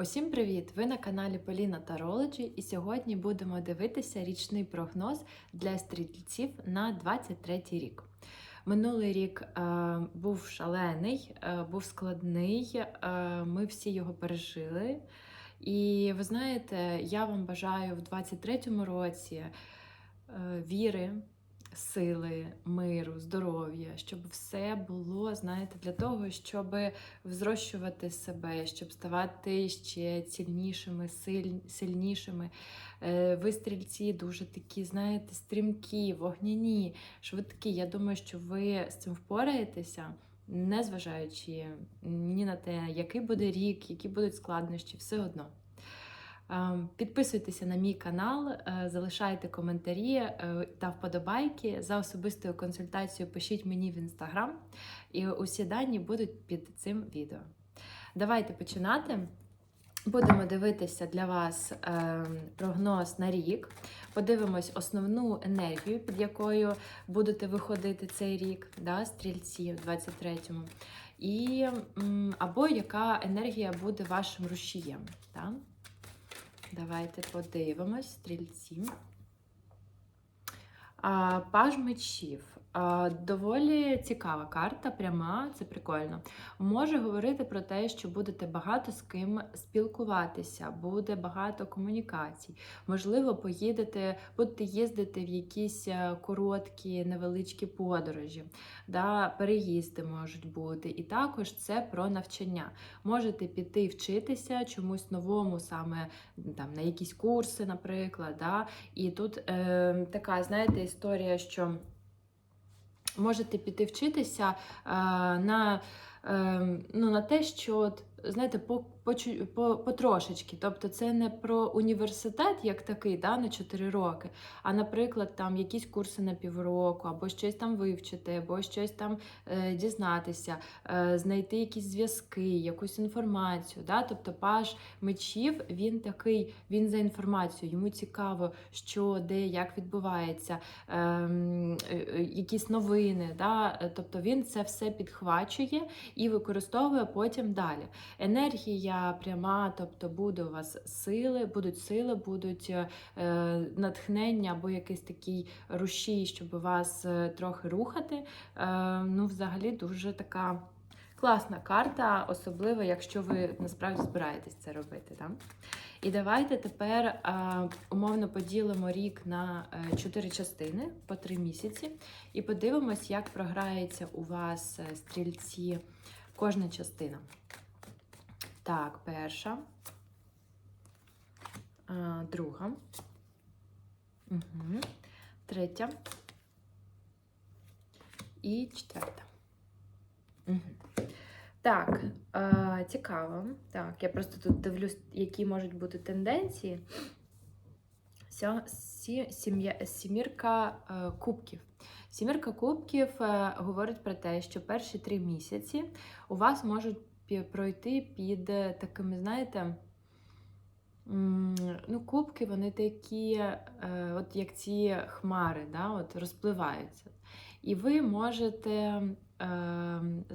Усім привіт! Ви на каналі Поліна Тарологі, і сьогодні будемо дивитися річний прогноз для стрільців на 23 рік. Минулий рік е, був шалений, е, був складний, е, ми всі його пережили. І ви знаєте, я вам бажаю в 23-му році е, віри, сили, миру, здоров'я, щоб все було, знаєте, для того, щоб взрощувати себе, щоб ставати ще цільнішими, силь, сильнішими. Е, Ви стрільці дуже такі, знаєте, стрімкі, вогняні, швидкі. Я думаю, що ви з цим впораєтеся. Незважаючи ні на те, який буде рік, які будуть складнощі, все одно. Ем, Підписуйтеся на мій канал, е, залишайте коментарі е, та вподобайки. За особистою консультацією пишіть мені в інстаграм, і усі дані будуть під цим відео. Давайте починати. Будемо дивитися для вас е, прогноз на рік. Подивимось основну енергію, під якою будете виходити цей рік, да, стрільці в 23-му. І, або яка енергія буде вашим рушієм. Да? Давайте подивимось, стрільці. А, Паж мечів. Доволі цікава карта, пряма, це прикольно. Може говорити про те, що будете багато з ким спілкуватися, буде багато комунікацій. Можливо, поїдете, будете їздити в якісь е, короткі, невеличкі подорожі, да, переїзди можуть бути. І також це про навчання. Можете піти вчитися чомусь новому, саме там на якісь курси, наприклад. Да? І тут е, така, знаєте, історія, що можете піти вчитися е, на, ну, на те, що, от, знаєте, по, по, по, потрошечки. Тобто це не про університет як такий, да, на 4 роки, а, наприклад, там якісь курси на півроку, або щось там вивчити, або щось там е, дізнатися, е, знайти якісь зв'язки, якусь інформацію. Да? Тобто паж мечів, він такий, він за інформацією, йому цікаво, що, де, як відбувається, ем, е, е, якісь новини. Да? Тобто він це все підхвачує і використовує потім далі. Енергія пряма, тобто буде у вас сили, будуть сили, будуть е, натхнення або якийсь такий рушій, щоб вас е, трохи рухати. Е, ну, взагалі, дуже така. Класна карта, особливо, якщо ви насправді збираєтесь це робити. Да? І давайте тепер е, умовно поділимо рік на е, 4 частини по 3 місяці, і подивимось, як програється у вас е, стрільці кожна частина. Так, перша, е, друга, угу. третя і четверта. Угу. Так, е, цікаво. Так, я просто тут дивлюсь, які можуть бути тенденції. Сімірка е, кубків. Сімірка кубків е, говорить про те, що перші три місяці у вас можуть пройти під е, такими, знаєте, ну, кубки, вони такі, от як ці хмари, да, от розпливаються. І ви можете,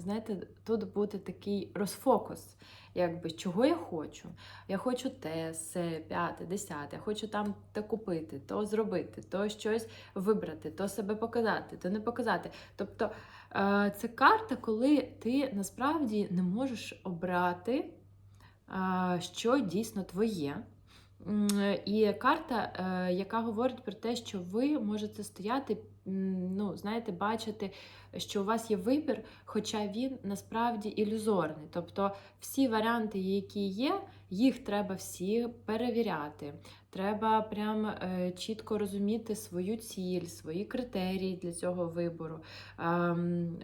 знаєте, тут бути такий розфокус, якби чого я хочу. Я хочу те, се, п'яте, десяте, я хочу там те купити, то зробити, то щось вибрати, то себе показати, то не показати. Тобто е, це карта, коли ти насправді не можеш обрати, е, що дійсно твоє. М, І карта, е, яка говорить про те, що ви можете стояти, ну, знаєте, бачити, що у вас є вибір, хоча він насправді ілюзорний. Тобто всі варіанти, які є, їх треба всі перевіряти. Треба прям е, чітко розуміти свою ціль, свої критерії для цього вибору. Ем,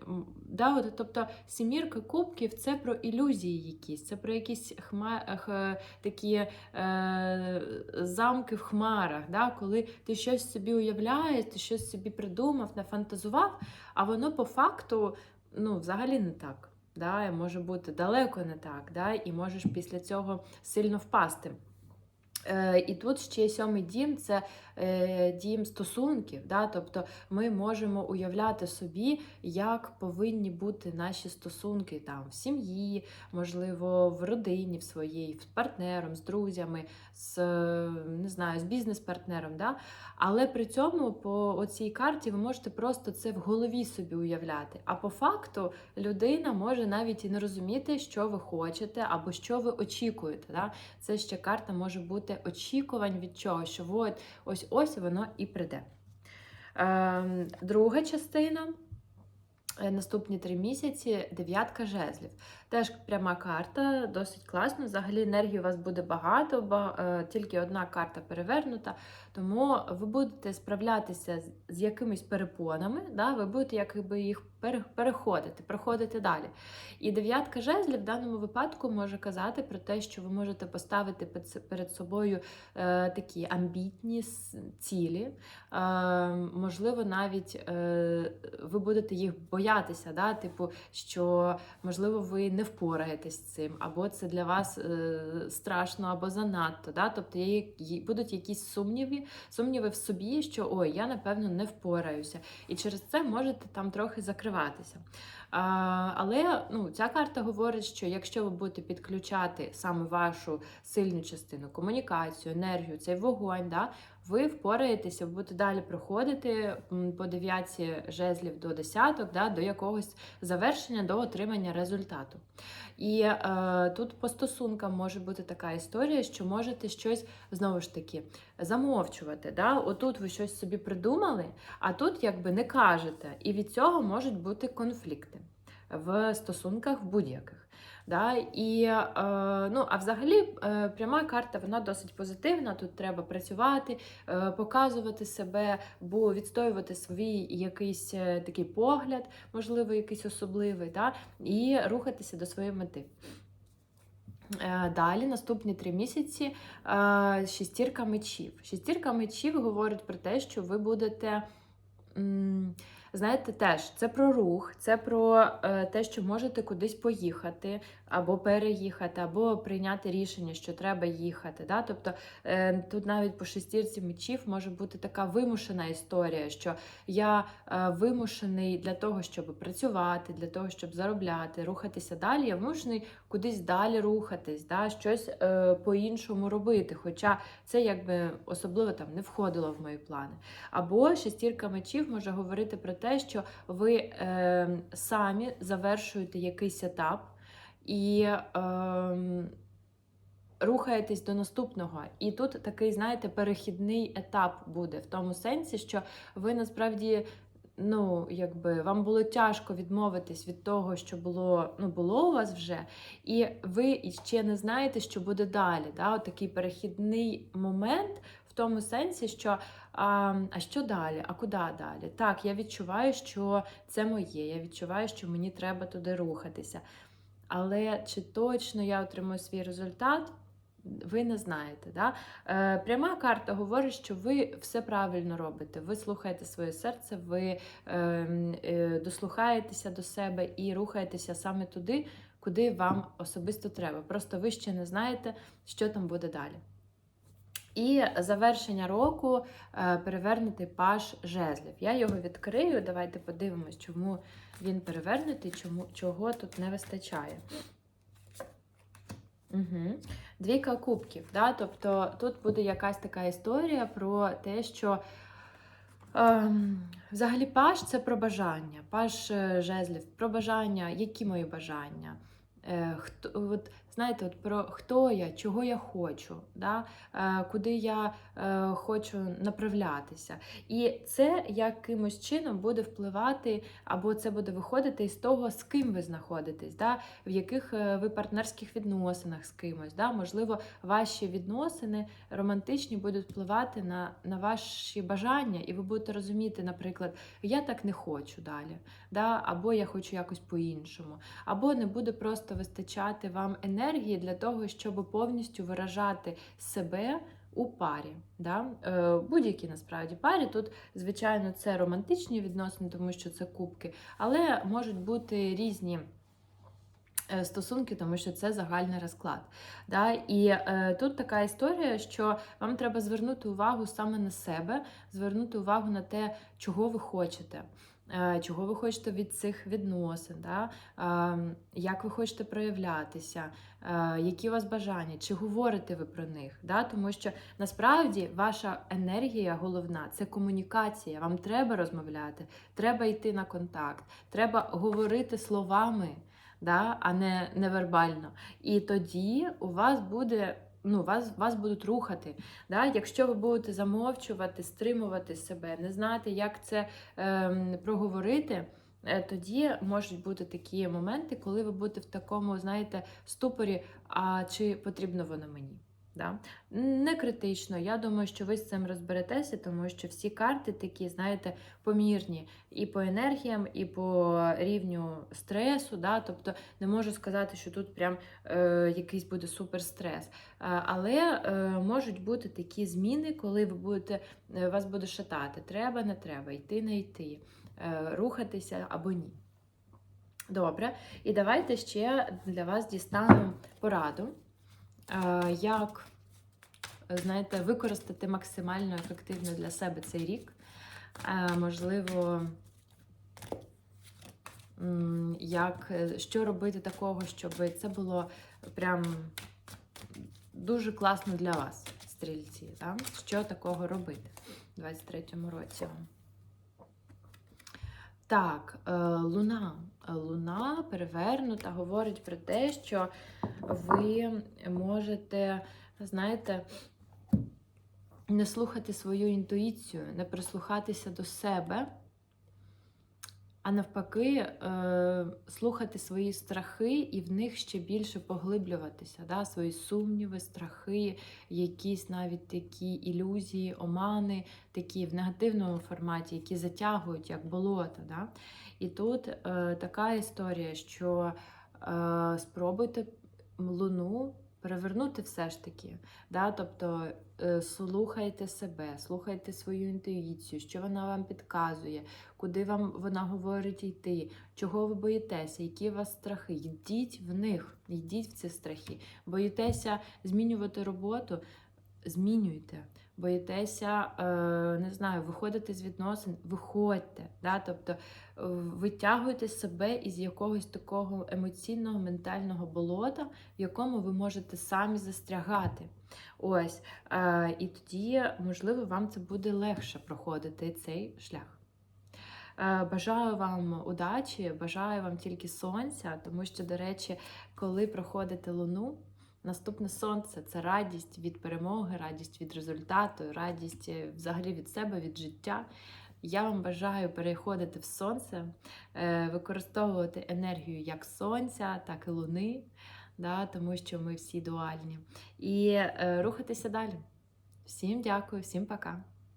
да, от, тобто сімірка кубків це про ілюзії якісь, це про якісь хма, х, такі е, замки в хмарах, да, коли ти щось собі уявляєш, ти щось собі придумав, нафантазував, а воно по факту ну, взагалі не так. Да, може бути далеко не так, да, і можеш після цього сильно впасти. І тут ще сьомий дім це е, дім стосунків. Да? Тобто ми можемо уявляти собі, як повинні бути наші стосунки там в сім'ї, можливо, в родині в своїй, з партнером, з друзями, з не знаю, з бізнес-партнером. Да? Але при цьому по цій карті ви можете просто це в голові собі уявляти. А по факту людина може навіть і не розуміти, що ви хочете або що ви очікуєте. Да? Це ще карта може бути очікувань від чого, що от ось ось воно і прийде. Е, друга частина. е, Наступні три місяці дев'ятка жезлів. Теж пряма карта, досить класно. Взагалі енергії у вас буде багато, бо е, тільки одна карта перевернута. Тому ви будете справлятися з, якимись перепонами, да? ви будете якби їх пере- переходити, проходити далі. І дев'ятка жезлів в даному випадку може казати про те, що ви можете поставити перед собою е, такі амбітні цілі. Е, можливо, навіть ви будете їх боятися, да? типу, що можливо ви не впораєтесь з цим, або це для вас е, страшно, або занадто. Да? Тобто є- будуть якісь сумніви, сумніви в собі, що ой, я напевно не впораюся. І через це можете там трохи закриватися. А, але ну, ця карта говорить, що якщо ви будете підключати саме вашу сильну частину, комунікацію, енергію, цей вогонь, да, ви впораєтеся, будете далі проходити по дев'ятці жезлів до десяток, да, до якогось завершення, до отримання результату. І е, тут по стосункам може бути така історія, що можете щось знову ж таки замовчувати. Да? Отут ви щось собі придумали, а тут якби не кажете. І від цього можуть бути конфлікти в стосунках будь-яких. Да? І, е, ну, а взагалі е, пряма карта вона досить позитивна. Тут треба працювати, е, показувати себе, бо відстоювати свій якийсь такий погляд, можливо, якийсь особливий, да? і рухатися до своєї мети. Далі, наступні три місяці, шестірка мечів. Шестірка мечів говорить про те, що ви будете. Знаєте, теж це про рух, це про е, те, що можете кудись поїхати, або переїхати, або прийняти рішення, що треба їхати. Да? Тобто е, тут навіть по шестірці мечів може бути така вимушена історія, що я е, вимушений для того, щоб працювати, для того, щоб заробляти, рухатися далі. Я вимушений кудись далі рухатись, да? щось по-іншому робити. Хоча це якби особливо там не входило в мої плани. Або шестірка мечів може говорити про те, що ви е, самі завершуєте якийсь етап і е, рухаєтесь до наступного. І тут такий, знаєте, перехідний етап буде в тому сенсі, що ви насправді. Ну, якби вам було тяжко відмовитись від того, що було ну, було у вас вже, і ви ще не знаєте, що буде далі. Да? Такий перехідний момент в тому сенсі, що а, а що далі? А куди далі? Так, я відчуваю, що це моє. Я відчуваю, що мені треба туди рухатися. Але чи точно я отримую свій результат? Ви не знаєте. Да? Е, пряма карта говорить, що ви все правильно робите. Ви слухаєте своє серце, ви е, е, дослухаєтеся до себе і рухаєтеся саме туди, куди вам особисто треба. Просто ви ще не знаєте, що там буде далі. І завершення року е, перевернутий паш жезлів. Я його відкрию. Давайте подивимось, чому він перевернутий, чому, чого тут не вистачає. Угу. Двійка кубків. Да? Тобто тут буде якась така історія про те, що ем, взагалі паш це про бажання. Паш е, жезлів, про бажання, які мої бажання. Е, хто, от, знаєте, от про хто я, чого я хочу, да? е, куди я е, хочу направлятися. І це якимось чином буде впливати, або це буде виходити із того, з ким ви знаходитесь, да? в яких е, ви партнерських відносинах з кимось. Да? Можливо, ваші відносини романтичні будуть впливати на, на ваші бажання, і ви будете розуміти, наприклад, я так не хочу далі, да? або я хочу якось по-іншому, або не буде просто вистачати вам енергії для того, щоб повністю виражати себе у парі. Да? Е, Будь-які насправді парі. Тут, звичайно, це романтичні відносини, тому що це кубки, але можуть бути різні. е, стосунки, тому що це загальний розклад. Да? І е, тут така історія, що вам треба звернути увагу саме на себе, звернути увагу на те, чого ви хочете. Е, Чого ви хочете від цих відносин, да? е, як ви хочете проявлятися, е, які у вас бажання, чи говорите ви про них? Да? Тому що насправді ваша енергія головна це комунікація. Вам треба розмовляти, треба йти на контакт, треба говорити словами да, а не невербально. І тоді у вас буде. Ну, вас, вас будуть рухати. Да? Якщо ви будете замовчувати, стримувати себе, не знати, як це ем, проговорити, е, тоді можуть бути такі моменти, коли ви будете в такому, знаєте, ступорі, а чи потрібно воно мені. Да? Не критично. Я думаю, що ви з цим розберетеся, тому що всі карти такі, знаєте, помірні і по енергіям, і по рівню стресу. Да? Тобто не можу сказати, що тут прям е, якийсь буде суперстрес. Е, але е, можуть бути такі зміни, коли ви будете, е, вас буде шатати. Треба, не треба, йти, не йти, е, рухатися або ні. Добре, і давайте ще для вас дістанемо пораду, як знаєте, використати максимально ефективно для себе цей рік. Е, Можливо, як, е, що робити такого, щоб це було прям дуже класно для вас, стрільці. Да? Що такого робити у 23-му році? Так, е, луна. Луна перевернута говорить про те, що ви можете, знаєте, не слухати свою інтуїцію, не прислухатися до себе, а навпаки, е, слухати свої страхи і в них ще більше поглиблюватися, да? свої сумніви, страхи, якісь навіть такі ілюзії, омани, такі в негативному форматі, які затягують як болото. Да? І тут е, така історія, що е, спробуйте луну перевернути все ж таки. Да? Тобто е, слухайте себе, слухайте свою інтуїцію, що вона вам підказує, куди вам вона говорить йти, чого ви боїтеся, які у вас страхи. Йдіть в них, йдіть в ці страхи. Боїтеся змінювати роботу, змінюйте. Боїтеся, е, не знаю, виходити з відносин, виходьте. Да? Тобто е, витягуйте себе із якогось такого емоційного, ментального болота, в якому ви можете самі застрягати. Ось. Е, і тоді, можливо, вам це буде легше проходити цей шлях. Бажаю вам удачі, бажаю вам тільки сонця, тому що, до речі, коли проходите луну, наступне сонце це радість від перемоги, радість від результату, радість е, взагалі від себе, від життя. Я вам бажаю переходити в сонце, е, використовувати енергію як сонця, так і луни, да, тому що ми всі дуальні. І е, рухатися далі. Всім дякую, всім пока.